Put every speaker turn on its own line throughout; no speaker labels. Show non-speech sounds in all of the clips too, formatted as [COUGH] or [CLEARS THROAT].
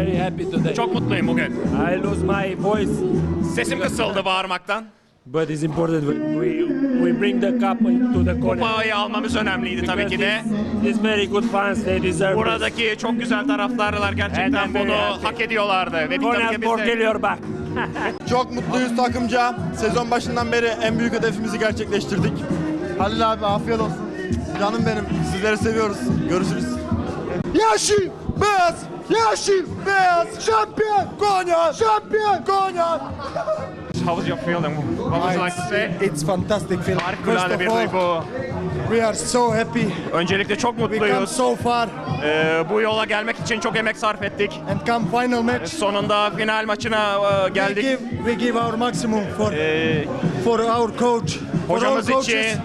very happy today.
Çok mutluyum bugün.
I lost my voice,
Sesim kısıldı bağırmaktan.
but it's important we, we, we bring the cup to the corner.
Kupayı almamız önemliydi tabii ki de.
It's, it's very good fans, they deserve it.
Buradaki çok güzel taraftarlar gerçekten bunu
happy.
hak ediyorlardı. Ve bir tabii ki
Spor
biz de
geliyor bak. [LAUGHS]
Çok mutluyuz takımca. Sezon başından beri en büyük hedefimizi gerçekleştirdik. Halil abi afiyet olsun. Canım benim. Sizleri seviyoruz. Görüşürüz. Yeşil, beyaz, yeşil, beyaz, şampiyon, Konya, şampiyon, Konya.
How was your feeling? What would you like to say?
It's fantastic feeling. First
Harikulade bir
of all,
duygu.
we are so happy.
Öncelikle çok
We come
mutluyuz.
so far
Ee, bu yola gelmek için çok emek sarf ettik.
and come final match.
Sonunda final maçına e,
We
geldik.
give, we give our maximum for
Ee,
for our coach, for all
hocamız için,
coaches.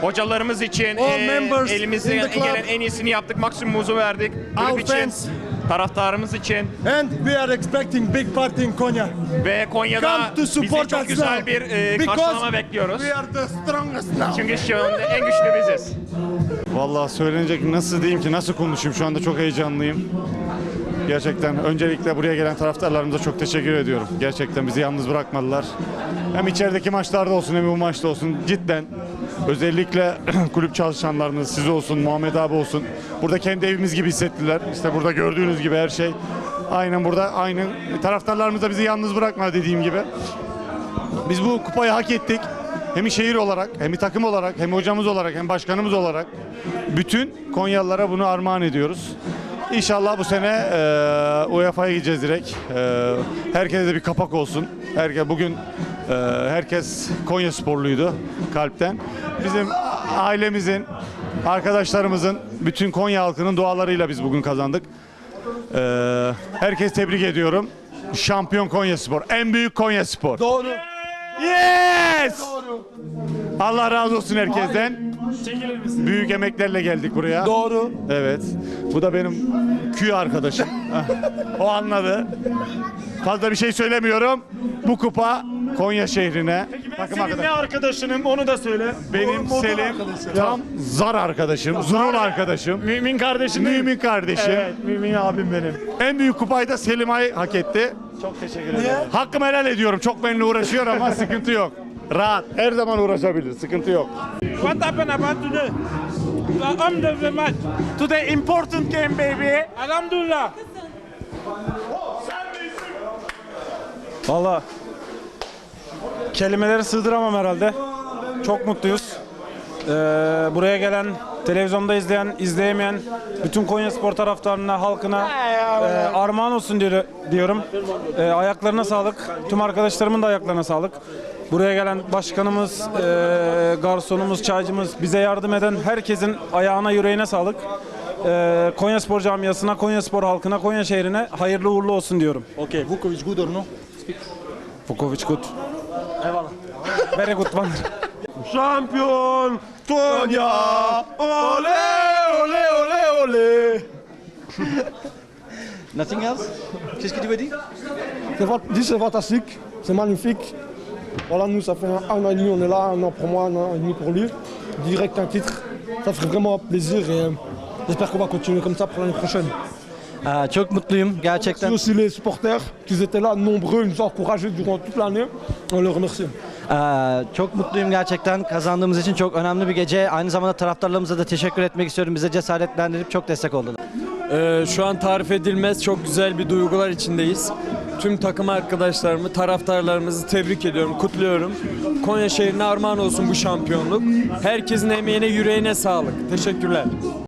hocalarımız için
All
e,
members
elimizden
in the club.
gelen en iyisini yaptık. Maksimumumuzu verdik.
Our
için,
fans.
Taraftarımız için
And we are expecting big party in Konya.
ve Konya'da
Come to
bizi
support
çok güzel
now.
bir e,
Because
karşılama bekliyoruz.
We are the strongest now.
Çünkü şu anda en güçlü biziz.
Vallahi söylenecek nasıl diyeyim ki nasıl konuşayım şu anda çok heyecanlıyım. Gerçekten öncelikle buraya gelen taraftarlarımıza çok teşekkür ediyorum. Gerçekten bizi yalnız bırakmadılar. Hem içerideki maçlarda olsun hem bu maçta olsun cidden özellikle [CLEARS THROAT] kulüp çalışanlarınız siz olsun Muhammed abi olsun burada kendi evimiz gibi hissettiler. İşte burada gördüğünüz gibi her şey aynen burada aynen taraftarlarımız da bizi yalnız bırakmadı dediğim gibi. Biz bu kupayı hak ettik. Hem şehir olarak, hem takım olarak, hem hocamız olarak, hem başkanımız olarak bütün Konyalılara bunu armağan ediyoruz. İnşallah bu sene e, UEFA'ya gideceğiz direkt. E, herkese de bir kapak olsun. Herkes bugün herkes Konya sporluydu kalpten. Bizim ailemizin, arkadaşlarımızın, bütün Konya halkının dualarıyla biz bugün kazandık. E, herkes tebrik ediyorum. Şampiyon Konya Spor. En büyük Konya Spor.
Doğru.
Yes! Allah razı olsun herkesten. Büyük emeklerle geldik buraya.
Doğru.
Evet. Bu da benim Q arkadaşım. [LAUGHS] o anladı. Fazla bir şey söylemiyorum. Bu kupa Konya şehrine. Takım
Senin ne arkadaşınım onu da söyle.
Benim Selim tam zar arkadaşım, zurul arkadaşım.
Mümin kardeşim.
Mümin kardeşim.
Evet, Mümin abim benim.
En büyük kupayı da Selim Ay hak etti.
Çok teşekkür ederim.
Hakkımı helal ediyorum. Çok benimle uğraşıyor ama [LAUGHS] sıkıntı yok. Rahat. Her zaman uğraşabilir. Sıkıntı yok.
What happened about today? The end of the match. Today important game baby. Alhamdulillah. Valla kelimeleri sığdıramam herhalde. Çok mutluyuz. Ee, buraya gelen, televizyonda izleyen, izleyemeyen bütün Konya Spor taraftarına, halkına e, armağan olsun diyor, diyorum. E, ayaklarına sağlık. Tüm arkadaşlarımın da ayaklarına sağlık. Buraya gelen başkanımız, e, garsonumuz, çaycımız, bize yardım eden herkesin ayağına, yüreğine sağlık. E, Konya Spor camiasına, Konya Spor halkına, Konya şehrine hayırlı uğurlu olsun diyorum.
Okay, Vukovic good or no?
Vukovic good. Eyvallah. Very good one.
Şampiyon, Konya. Ole, ole, ole, ole. [LAUGHS]
Nothing else? Qu'est-ce que tu veux dire?
C'est fa- dis, c'est fantastique, c'est magnifique. Voilà, nous, ça fait un an et demi, on est là, un an pour moi, un an et demi pour lui. Direct un titre, ça ferait vraiment plaisir et euh, j'espère qu'on va continuer comme ça pour l'année prochaine.
Aa, Çok mutluyum
Merci
gerçekten.
aussi les supporters qui étaient là, nombreux, nous ont encouragés durant toute l'année. On les remercie.
Aa, Çok mutluyum gerçekten. Kazandığımız için çok önemli bir gece. Aynı zamanda taraftarlarımıza da teşekkür etmek istiyorum. Bize cesaretlendirip çok destek oldular.
Ee, şu an tarif edilmez çok güzel bir duygular içindeyiz. Tüm takım arkadaşlarımı, taraftarlarımızı tebrik ediyorum, kutluyorum. Konya şehrine armağan olsun bu şampiyonluk. Herkesin emeğine, yüreğine sağlık. Teşekkürler.